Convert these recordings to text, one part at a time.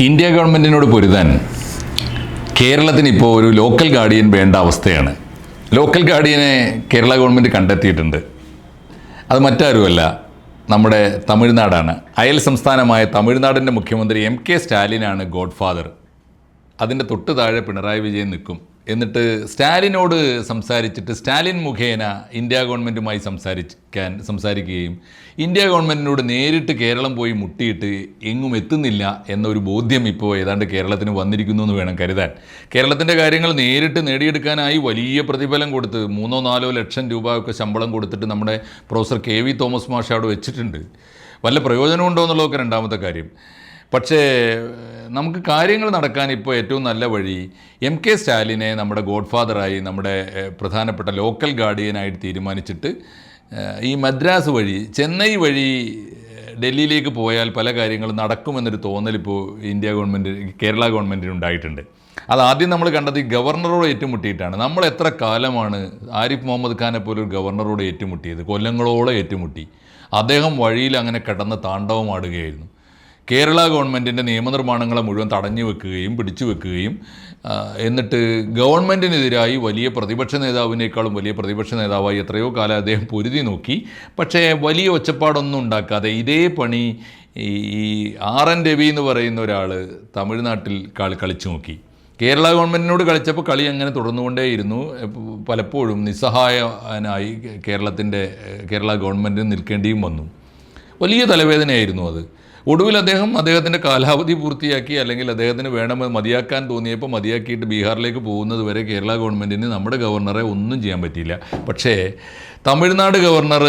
India ഗവൺമെന്റിനോട് പൊരുതാൻ കേരളത്തിന് ഇപ്പോൾ ഒരു ലോക്കൽ ഗാർഡിയൻ വേണ്ട അവസ്ഥയാണ്. ലോക്കൽ ഗാർഡിയനെ കേരള ഗവൺമെന്റ് കണ്ടെത്തിയിട്ടുണ്ട്. അത് മറ്റാരുമല്ല നമ്മുടെ തമിഴ്നാടാണ്. അയൽ സംസ്ഥാനമായ തമിഴ്നാടിന്റെ മുഖ്യമന്ത്രി എം കെ സ്റ്റാലിനാണ് ഗോഡ് ഫാദർ അതിന്റെ തൊട്ട് താഴെ പിണറായി വിജയൻ നിൽക്കും. എന്നിട്ട് സ്റ്റാലിനോട് സംസാരിച്ചിട്ട് സ്റ്റാലിൻ മുഖേന ഇന്ത്യ ഗവൺമെന്റുമായി സംസാരിക്കാൻ സംസാരിക്കുകയും ഇന്ത്യ ഗവൺമെന്റിനോട് നേരിട്ട് കേരളം പോയി മുട്ടിയിട്ട് എങ്ങും എത്തുന്നില്ല എന്നൊരു ബോധ്യം ഇപ്പോൾ ഏതാണ്ട് കേരളത്തിന് വന്നിരിക്കുന്നു എന്ന് വേണം കരുതാൻ. കേരളത്തിന്റെ കാര്യങ്ങൾ നേരിട്ട് നേടിയെടുക്കാനായി വലിയ പ്രതിഫലം കൊടുത്ത് മൂന്നോ നാലോ ലക്ഷം രൂപ ഒക്കെ ശമ്പളം കൊടുത്തിട്ട് നമ്മുടെ പ്രൊഫസർ കെ വി തോമസ് മാഷ് അവിടെ വെച്ചിട്ടുണ്ട്. വല്ല പ്രയോജനമുണ്ടോ എന്നുള്ളതൊക്കെ രണ്ടാമത്തെ കാര്യം. പക്ഷേ നമുക്ക് കാര്യങ്ങൾ നടക്കാൻ ഇപ്പോൾ ഏറ്റവും നല്ല വഴി എം കെ സ്റ്റാലിനെ നമ്മുടെ ഗോഡ് ഫാദറായി നമ്മുടെ പ്രധാനപ്പെട്ട ലോക്കൽ ഗാർഡിയനായിട്ട് തീരുമാനിച്ചിട്ട് ഈ മദ്രാസ് വഴി ചെന്നൈ വഴി ഡൽഹിയിലേക്ക് പോയാൽ പല കാര്യങ്ങളും നടക്കുമെന്നൊരു തോന്നൽ ഇപ്പോൾ ഇന്ത്യ ഗവൺമെന്റ് കേരള ഗവൺമെന്റിന് ഉണ്ടായിട്ടുണ്ട്. അത് ആദ്യം നമ്മൾ കണ്ടത് ഈ ഗവർണറോട് ഏറ്റുമുട്ടിയിട്ടാണ്. നമ്മൾ എത്ര കാലമാണ് ആരിഫ് മുഹമ്മദ് ഖാനെ പോലെ ഒരു ഗവർണറോട് ഏറ്റുമുട്ടിയത്? കൊല്ലങ്ങളോളം ഏറ്റുമുട്ടി. അദ്ദേഹം വഴിയിൽ അങ്ങനെ കിടന്ന് താണ്ഡവമാടുകയായിരുന്നു. കേരള ഗവൺമെന്റിന്റെ നിയമനിർമ്മാണങ്ങളെ മുഴുവൻ തടഞ്ഞു വെക്കുകയും പിടിച്ചു വെക്കുകയും എന്നിട്ട് ഗവൺമെന്റിനെതിരായി വലിയ പ്രതിപക്ഷ നേതാവിനേക്കാളും വലിയ പ്രതിപക്ഷ നേതാവായി എത്രയോ കാലം അദ്ദേഹം പൊരുതി നോക്കി. പക്ഷേ വലിയ ഒച്ചപ്പാടൊന്നും ഉണ്ടാക്കാതെ ഇതേ പണി ഈ ആർ എൻ രവി എന്ന് പറയുന്ന ഒരാൾ തമിഴ്നാട്ടിൽ കളി കളിച്ചു നോക്കി. കേരള ഗവൺമെന്റിനോട് കളിച്ചപ്പോൾ കളി അങ്ങനെ തുടർന്നുകൊണ്ടേയിരുന്നു. പലപ്പോഴും നിസ്സഹായനായി കേരളത്തിന്റെ കേരള ഗവൺമെന്റ് നിൽക്കേണ്ടിയും വന്നു. വലിയ തലവേദനയായിരുന്നു അത്. ഒടുവിൽ അദ്ദേഹം അദ്ദേഹത്തിന്റെ കാലാവധി പൂർത്തിയാക്കി അല്ലെങ്കിൽ അദ്ദേഹത്തിന് വേണമെന്ന് മതിയാക്കാൻ തോന്നിയപ്പോൾ മതിയാക്കിയിട്ട് ബീഹാറിലേക്ക് പോകുന്നത് വരെ കേരള ഗവൺമെന്റിന് നമ്മുടെ ഗവർണറെ ഒന്നും ചെയ്യാൻ പറ്റിയില്ല. പക്ഷേ തമിഴ്നാട് ഗവർണർ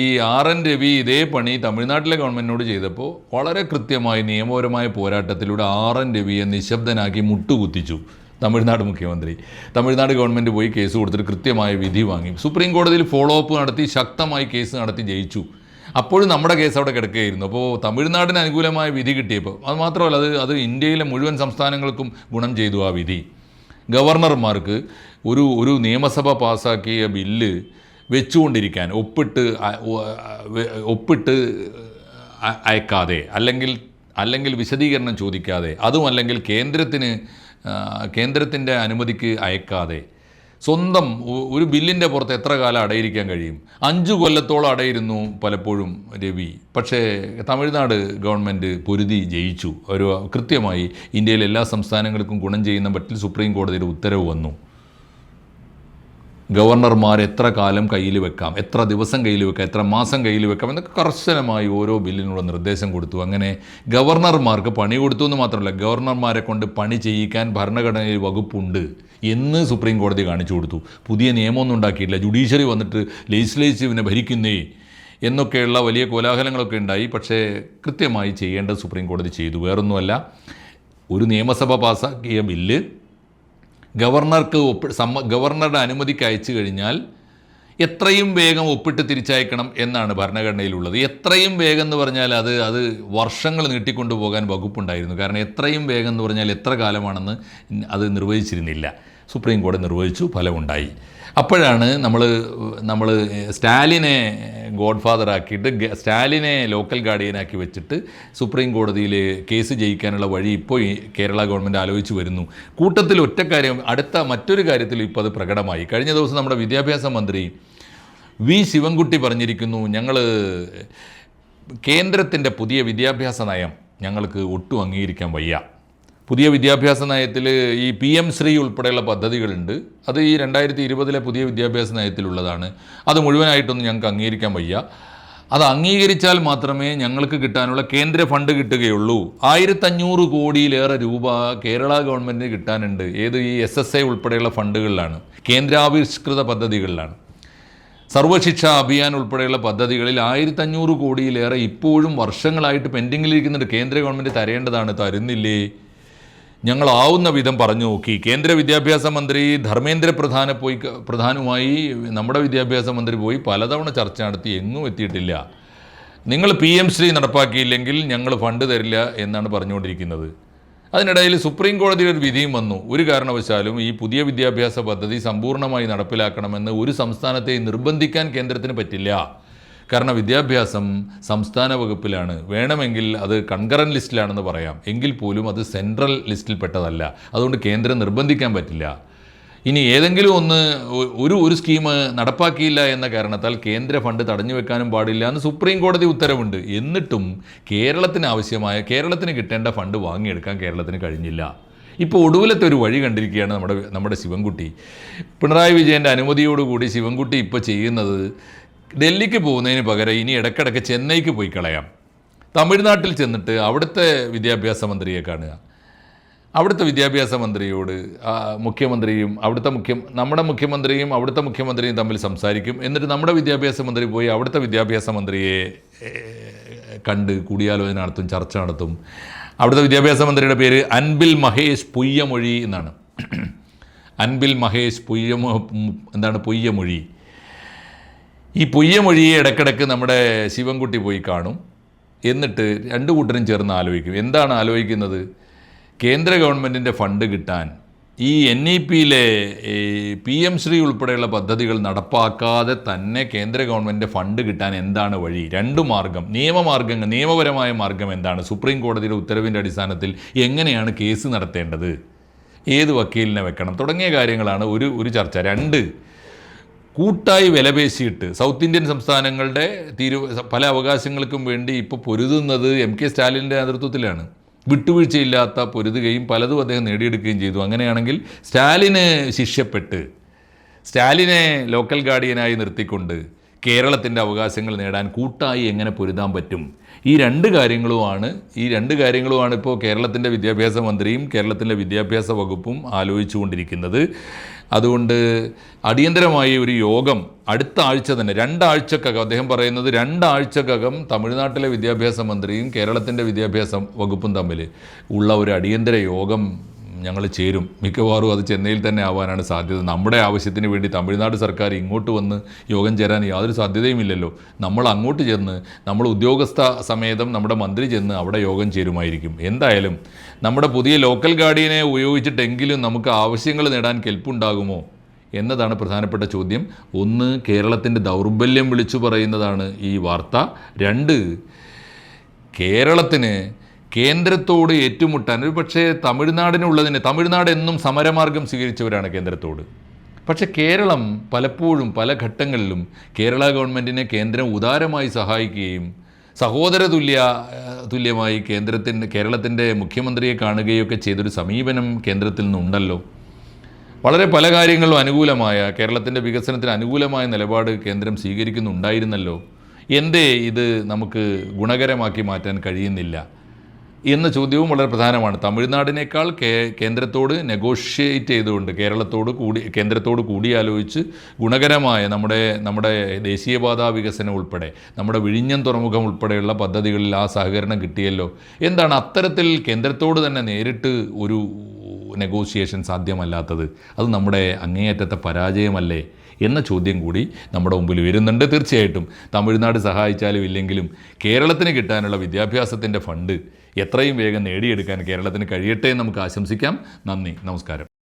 ഈ ആർ എൻ രവി ഇതേ പണി തമിഴ്നാട്ടിലെ ഗവൺമെന്റിനോട് ചെയ്തപ്പോൾ വളരെ കൃത്യമായി നിയമപരമായ പോരാട്ടത്തിലൂടെ ആർ എൻ രവിയെ നിശബ്ദനാക്കി മുട്ടുകുത്തിച്ചു തമിഴ്നാട് മുഖ്യമന്ത്രി. തമിഴ്നാട് ഗവൺമെന്റ് പോയി കേസ് കൊടുത്തിട്ട് കൃത്യമായ വിധി വാങ്ങി. സുപ്രീം കോടതിയിൽ ഫോളോ അപ്പ് നടത്തി ശക്തമായി കേസ് നടത്തി ജയിച്ചു. അപ്പോഴും നമ്മുടെ കേസ് അവിടെ കിടക്കുകയായിരുന്നു. അപ്പോൾ തമിഴ്നാടിന് അനുകൂലമായ വിധി കിട്ടിയപ്പോൾ അത് മാത്രമല്ല അത് അത് ഇന്ത്യയിലെ മുഴുവൻ സംസ്ഥാനങ്ങൾക്കും ഗുണം ചെയ്തു ആ വിധി. ഗവർണർമാർക്ക് ഒരു ഒരു നിയമസഭ പാസാക്കിയ ബില്ല് വെച്ചുകൊണ്ടിരിക്കാൻ ഒപ്പിട്ട് ഒപ്പിട്ട് അയക്കാതെ അല്ലെങ്കിൽ അല്ലെങ്കിൽ വിശദീകരണം ചോദിക്കാതെ അതും അല്ലെങ്കിൽ കേന്ദ്രത്തിന് കേന്ദ്രത്തിന്റെ അനുമതിക്ക് അയക്കാതെ സ്വന്തം ഒരു ബില്ലിന്റെ പുറത്ത് എത്ര കാലം അടയിരിക്കാൻ കഴിയും? അഞ്ച് കൊല്ലത്തോളം അടയിരുന്നു പലപ്പോഴും രവി. പക്ഷേ തമിഴ്നാട് ഗവൺമെന്റ് പൊരുതി ജയിച്ചു. ഒരു കൃത്യമായി ഇന്ത്യയിലെ എല്ലാ സംസ്ഥാനങ്ങൾക്കും ഗുണം ചെയ്യുന്ന മട്ടിൽ സുപ്രീം കോടതിയുടെ ഉത്തരവ് വന്നു. ഗവർണർമാർ എത്ര കാലം കയ്യിൽ വെക്കാം? എത്ര ദിവസം കയ്യിൽ വെക്കാം? എത്ര മാസം കയ്യിൽ വെക്കാം? എന്നൊക്കെ കർശനമായി ഓരോ ബില്ലിനുള്ള നിർദ്ദേശം കൊടുത്തു. അങ്ങനെ ഗവർണർമാർക്ക് പണി കൊടുത്തു എന്ന് മാത്രമല്ല ഗവർണർമാരെ കൊണ്ട് പണി ചെയ്യിക്കാൻ ഭരണഘടനയിൽ വകുപ്പുണ്ട്. എന്ന് സുപ്രീം കോടതി കാണിച്ചു കൊടുത്തു. പുതിയ നിയമമൊന്നും ഉണ്ടാക്കിയില്ല ജുഡീഷ്യറി വന്നിട്ട് ലെജിസ്ലേറ്റീവിനെ ഭരിക്കുന്നേ എന്നൊക്കെയുള്ള വലിയ കോലാഹലങ്ങളൊക്കെ ഉണ്ടായി. പക്ഷേ കൃത്യമായി ചെയ്യേണ്ടത് സുപ്രീം കോടതി ചെയ്തു. വേറൊന്നുമല്ല ഒരു നിയമസഭ പാസ്സാക്കിയ ബില്ല് ഗവർണർക്ക് ഒപ്പ് സമ്മ ഗവർണറുടെ അനുമതിക്ക് അയച്ചു കഴിഞ്ഞാൽ എത്രയും വേഗം ഒപ്പിട്ട് തിരിച്ചയക്കണം എന്നാണ് ഭരണഘടനയിലുള്ളത്. എത്രയും വേഗം എന്ന് പറഞ്ഞാൽ അത് അത് വർഷങ്ങൾ നീട്ടിക്കൊണ്ടു പോകാൻ വകുപ്പുണ്ടായിരുന്നു. കാരണം എത്രയും വേഗം എന്ന് പറഞ്ഞാൽ എത്ര കാലമാണെന്ന് അത് നിർവഹിച്ചിരുന്നില്ല. സുപ്രീം കോടതി നിർവഹിച്ചു ഫലമുണ്ടായി. അപ്പോഴാണ് നമ്മൾ നമ്മൾ സ്റ്റാലിനെ ഗോഡ് ഫാദർ ആക്കിയിട്ട് സ്റ്റാലിനെ ലോക്കൽ ഗാർഡിയനാക്കി വെച്ചിട്ട് സുപ്രീം കോടതിയിൽ കേസ് ജയിക്കാനുള്ള വഴി ഇപ്പോൾ ഈ കേരള ഗവൺമെന്റ് ആലോചിച്ച് വരുന്നു. കൂട്ടത്തിൽ ഒറ്റ കാര്യം അടുത്ത മറ്റൊരു കാര്യത്തിൽ ഇപ്പോൾ അത് പ്രകടമായി. കഴിഞ്ഞ ദിവസം നമ്മുടെ വിദ്യാഭ്യാസ മന്ത്രി വി ശിവൻകുട്ടി പറഞ്ഞിരിക്കുന്നു ഞങ്ങൾ കേന്ദ്രത്തിന്റെ പുതിയ വിദ്യാഭ്യാസ നയം ഞങ്ങൾക്ക് ഒട്ടും അംഗീകരിക്കാൻ വയ്യ. പുതിയ വിദ്യാഭ്യാസ നയത്തിൽ ഈ പി എം ശ്രീ ഉൾപ്പെടെയുള്ള പദ്ധതികളുണ്ട്. അത് ഈ രണ്ടായിരത്തി ഇരുപതിലെ പുതിയ വിദ്യാഭ്യാസ നയത്തിലുള്ളതാണ്. അത് മുഴുവനായിട്ടൊന്നും ഞങ്ങൾക്ക് അംഗീകരിക്കാൻ വയ്യ. അത് അംഗീകരിച്ചാൽ മാത്രമേ ഞങ്ങൾക്ക് കിട്ടാനുള്ള കേന്ദ്ര ഫണ്ട് കിട്ടുകയുള്ളൂ. ആയിരത്തഞ്ഞൂറ് കോടിയിലേറെ രൂപ കേരള ഗവൺമെന്റിന് കിട്ടാനുണ്ട്. ഏത് ഈ എസ് എസ് ഐ ഉൾപ്പെടെയുള്ള ഫണ്ടുകളിലാണ്. കേന്ദ്രാവിഷ്കൃത പദ്ധതികളിലാണ്. സർവശിക്ഷ അഭിയാൻ ഉൾപ്പെടെയുള്ള പദ്ധതികളിൽ ആയിരത്തഞ്ഞൂറ് കോടിയിലേറെ ഇപ്പോഴും വർഷങ്ങളായിട്ട് പെൻഡിങ്ങിലിരിക്കുന്നുണ്ട്. കേന്ദ്ര ഗവൺമെന്റ് തരേണ്ടതാണ്. തരുന്നില്ലേ? ഞങ്ങളാവുന്ന വിധം പറഞ്ഞു നോക്കി. കേന്ദ്ര വിദ്യാഭ്യാസ മന്ത്രി ധർമ്മേന്ദ്ര പ്രധാന പോയി പ്രധാനമായി നമ്മുടെ വിദ്യാഭ്യാസ മന്ത്രി പോയി പലതവണ ചർച്ച നടത്തി എങ്ങും എത്തിയിട്ടില്ല. നിങ്ങൾ പി എം ശ്രീ നടപ്പാക്കിയില്ലെങ്കിൽ ഞങ്ങൾ ഫണ്ട് തരില്ല എന്നാണ് പറഞ്ഞുകൊണ്ടിരിക്കുന്നത്. അതിനിടയിൽ സുപ്രീം കോടതിയുടെ ഒരു വിധിയും വന്നു. ഒരു കാരണവശാലും ഈ പുതിയ വിദ്യാഭ്യാസ പദ്ധതി സമ്പൂർണമായി നടപ്പിലാക്കണമെന്ന് ഒരു സംസ്ഥാനത്തെ നിർബന്ധിക്കാൻ കേന്ദ്രത്തിന് പറ്റില്ല. കാരണം വിദ്യാഭ്യാസം സംസ്ഥാന വകുപ്പിലാണ്. വേണമെങ്കിൽ അത് കൺകറൻ ലിസ്റ്റിലാണെന്ന് പറയാം. എങ്കിൽ പോലും അത് സെൻട്രൽ ലിസ്റ്റിൽപ്പെട്ടതല്ല. അതുകൊണ്ട് കേന്ദ്രം നിർബന്ധിക്കാൻ പറ്റില്ല. ഇനി ഏതെങ്കിലും ഒന്ന് ഒരു ഒരു സ്കീം നടപ്പാക്കിയില്ല എന്ന കാരണത്താൽ കേന്ദ്ര ഫണ്ട് തടഞ്ഞു വെക്കാനും പാടില്ല എന്ന് സുപ്രീം കോടതി ഉത്തരവുണ്ട്. എന്നിട്ടും കേരളത്തിന് ആവശ്യമായ കേരളത്തിന് കിട്ടേണ്ട ഫണ്ട് വാങ്ങിയെടുക്കാൻ കേരളത്തിന് കഴിഞ്ഞില്ല. ഇപ്പോൾ ഒടുവിലത്തെ ഒരു വഴി കണ്ടിരിക്കുകയാണ് നമ്മുടെ നമ്മുടെ ശിവൻകുട്ടി. പിണറായി വിജയന്റെ അനുമതിയോടുകൂടി ശിവൻകുട്ടി ഇപ്പോൾ ചെയ്യുന്നത് ഡൽഹിക്ക് പോകുന്നതിന് പകരം ഇനി ഇടയ്ക്കിടയ്ക്ക് ചെന്നൈക്ക് പോയി കളയാം. തമിഴ്നാട്ടിൽ ചെന്നിട്ട് അവിടുത്തെ വിദ്യാഭ്യാസ മന്ത്രിയെ കാണുക. അവിടുത്തെ വിദ്യാഭ്യാസ മന്ത്രിയോട് മുഖ്യമന്ത്രിയും അവിടുത്തെ മുഖ്യ നമ്മുടെ മുഖ്യമന്ത്രിയും അവിടുത്തെ മുഖ്യമന്ത്രിയും തമ്മിൽ സംസാരിക്കും. എന്നിട്ട് നമ്മുടെ വിദ്യാഭ്യാസ മന്ത്രി പോയി അവിടുത്തെ വിദ്യാഭ്യാസ മന്ത്രിയെ കണ്ട് കൂടിയാലോചന നടത്തും ചർച്ച നടത്തും. അവിടുത്തെ വിദ്യാഭ്യാസ മന്ത്രിയുടെ പേര് അൻബിൽ മഹേഷ് പുയ്യമൊഴി എന്നാണ്. അൻബിൽ മഹേഷ് പുയ്യമൊ എന്താണ് പൊയ്യമൊഴി? ഈ പൊയ്യമൊഴിയെ ഇടക്കിടക്ക് നമ്മുടെ ശിവൻകുട്ടി പോയി കാണും. എന്നിട്ട് രണ്ട് കൂട്ടരും ചേർന്ന് ആലോചിക്കും. എന്താണ് ആലോചിക്കുന്നത്? കേന്ദ്ര ഗവൺമെന്റിന്റെ ഫണ്ട് കിട്ടാൻ ഈ എൻ ഇ പിയിലെ പി എം ശ്രീ ഉൾപ്പെടെയുള്ള പദ്ധതികൾ നടപ്പാക്കാതെ തന്നെ കേന്ദ്ര ഗവൺമെന്റിന്റെ ഫണ്ട് കിട്ടാൻ എന്താണ് വഴി? രണ്ട് മാർഗം. നിയമമാർഗങ്ങൾ നിയമപരമായ മാർഗം എന്താണ്? സുപ്രീം കോടതിയുടെ ഉത്തരവിന്റെ അടിസ്ഥാനത്തിൽ എങ്ങനെയാണ് കേസ് നടത്തേണ്ടത്? ഏത് വക്കീലിനെ വെക്കണം? തുടങ്ങിയ കാര്യങ്ങളാണ് ഒരു ഒരു ചർച്ച. രണ്ട് കൂട്ടായി വിലപേശിയിട്ട് സൗത്ത് ഇന്ത്യൻ സംസ്ഥാനങ്ങളുടെ തീരു പല അവകാശങ്ങൾക്കും വേണ്ടി ഇപ്പോൾ പൊരുതുന്നത് എം കെ സ്റ്റാലിന്റെ നേതൃത്വത്തിലാണ്. വിട്ടുവീഴ്ചയില്ലാത്ത പൊരുതുകയും പലതും അദ്ദേഹം നേടിയെടുക്കുകയും ചെയ്തു. അങ്ങനെയാണെങ്കിൽ സ്റ്റാലിന് ശിഷ്യപ്പെട്ട് സ്റ്റാലിനെ ലോക്കൽ ഗാർഡിയനായി നിർത്തിക്കൊണ്ട് കേരളത്തിന്റെ അവകാശങ്ങൾ നേടാൻ കൂട്ടായി എങ്ങനെ പൊരുതാൻ പറ്റും? ഈ രണ്ട് കാര്യങ്ങളുമാണ് ഈ രണ്ട് കാര്യങ്ങളുമാണ് ഇപ്പോൾ കേരളത്തിന്റെ വിദ്യാഭ്യാസ മന്ത്രിയും കേരളത്തിന്റെ വിദ്യാഭ്യാസ വകുപ്പും ആലോചിച്ചുകൊണ്ടിരിക്കുന്നത്. അതുകൊണ്ട് അടിയന്തരമായി ഒരു യോഗം അടുത്ത ആഴ്ച തന്നെ രണ്ടാഴ്ചക്കകം അദ്ദേഹം പറയുന്നത് രണ്ടാഴ്ചക്കകം തമിഴ്നാട്ടിലെ വിദ്യാഭ്യാസ മന്ത്രിയും കേരളത്തിന്റെ വിദ്യാഭ്യാസ വകുപ്പും തമ്മിൽ ഉള്ള ഒരു അടിയന്തര യോഗം ഞങ്ങൾ ചേരും. മിക്കവാറും അത് ചെന്നൈയിൽ തന്നെ ആവാനാണ് സാധ്യത. നമ്മുടെ ആവശ്യത്തിന് വേണ്ടി തമിഴ്നാട് സർക്കാർ ഇങ്ങോട്ട് വന്ന് യോഗം ചേരാൻ യാതൊരു സാധ്യതയുമില്ലല്ലോ നമ്മൾ അങ്ങോട്ട് ചെന്ന് നമ്മൾ ഉദ്യോഗസ്ഥ സമേതം നമ്മുടെ മന്ത്രി ചെന്ന് അവിടെ യോഗം ചേരുമായിരിക്കും. എന്തായാലും നമ്മുടെ പുതിയ ലോക്കൽ ഗാർഡിയനെ ഉപയോഗിച്ചിട്ടെങ്കിലും നമുക്ക് ആവശ്യങ്ങൾ നേടാൻ കെൽപ്പുണ്ടാകുമോ എന്നതാണ് പ്രധാനപ്പെട്ട ചോദ്യം. ഒന്ന് കേരളത്തിന്റെ ദൗർബല്യം വിളിച്ചു പറയുന്നതാണ് ഈ വാർത്ത. രണ്ട് കേരളത്തിന് കേന്ദ്രത്തോട് ഏറ്റുമുട്ടാൻ ഒരു പക്ഷേ തമിഴ്നാടിനുള്ളതിന് തമിഴ്നാട് എന്നും സമരമാർഗം സ്വീകരിച്ചവരാണ് കേന്ദ്രത്തോട്. പക്ഷേ കേരളം പലപ്പോഴും പല ഘട്ടങ്ങളിലും കേരള ഗവൺമെന്റിനെ കേന്ദ്രം ഉദാരമായി സഹായിക്കുകയും സഹോദര തുല്യ തുല്യമായി കേന്ദ്രത്തിന്റെ കേരളത്തിന്റെ മുഖ്യമന്ത്രിയെ കാണുകയൊക്കെ ചെയ്തൊരു സമീപനം കേന്ദ്രത്തിൽ നിന്നുണ്ടല്ലോ. വളരെ പല കാര്യങ്ങളും അനുകൂലമായ കേരളത്തിന്റെ വികസനത്തിന് അനുകൂലമായ നിലപാട് കേന്ദ്രം സ്വീകരിക്കുന്നുണ്ടായിരുന്നല്ലോ. എന്തേ ഇത് നമുക്ക് ഗുണകരമാക്കി മാറ്റാൻ കഴിയുന്നില്ല? എന്ന ചോദ്യവും വളരെ പ്രധാനമാണ്. തമിഴ്നാടിനേക്കാൾ കേന്ദ്രത്തോട് നെഗോഷിയേറ്റ് ചെയ്തുകൊണ്ട് കേരളത്തോട് കൂടി കേന്ദ്രത്തോട് കൂടിയാലോചിച്ച് ഗുണകരമായ നമ്മുടെ നമ്മുടെ ദേശീയപാതാ വികസനം ഉൾപ്പെടെ നമ്മുടെ വിഴിഞ്ഞം തുറമുഖം ഉൾപ്പെടെയുള്ള പദ്ധതികളിൽ ആ സഹകരണം കിട്ടിയല്ലോ. എന്താണ് അത്തരത്തിൽ കേന്ദ്രത്തോട് തന്നെ നേരിട്ട് ഒരു നെഗോഷിയേഷൻ സാധ്യമല്ലാത്തത്? അത് നമ്മുടെ അങ്ങേയറ്റത്തെ പരാജയമല്ലേ? എന്ന ചോദ്യം കൂടി നമ്മുടെ മുമ്പിൽ വരുന്നുണ്ട് തീർച്ചയായിട്ടും. തമിഴ്നാട് സഹായിച്ചാലും ഇല്ലെങ്കിലും കേരളത്തിന് കിട്ടാനുള്ള വിദ്യാഭ്യാസത്തിന്റെ ഫണ്ട് എത്രയും വേഗം നേടിയെടുക്കാൻ കേരളത്തിന് കഴിയട്ടെ എന്ന് നമുക്ക് ആശംസിക്കാം. നന്ദി. നമസ്കാരം.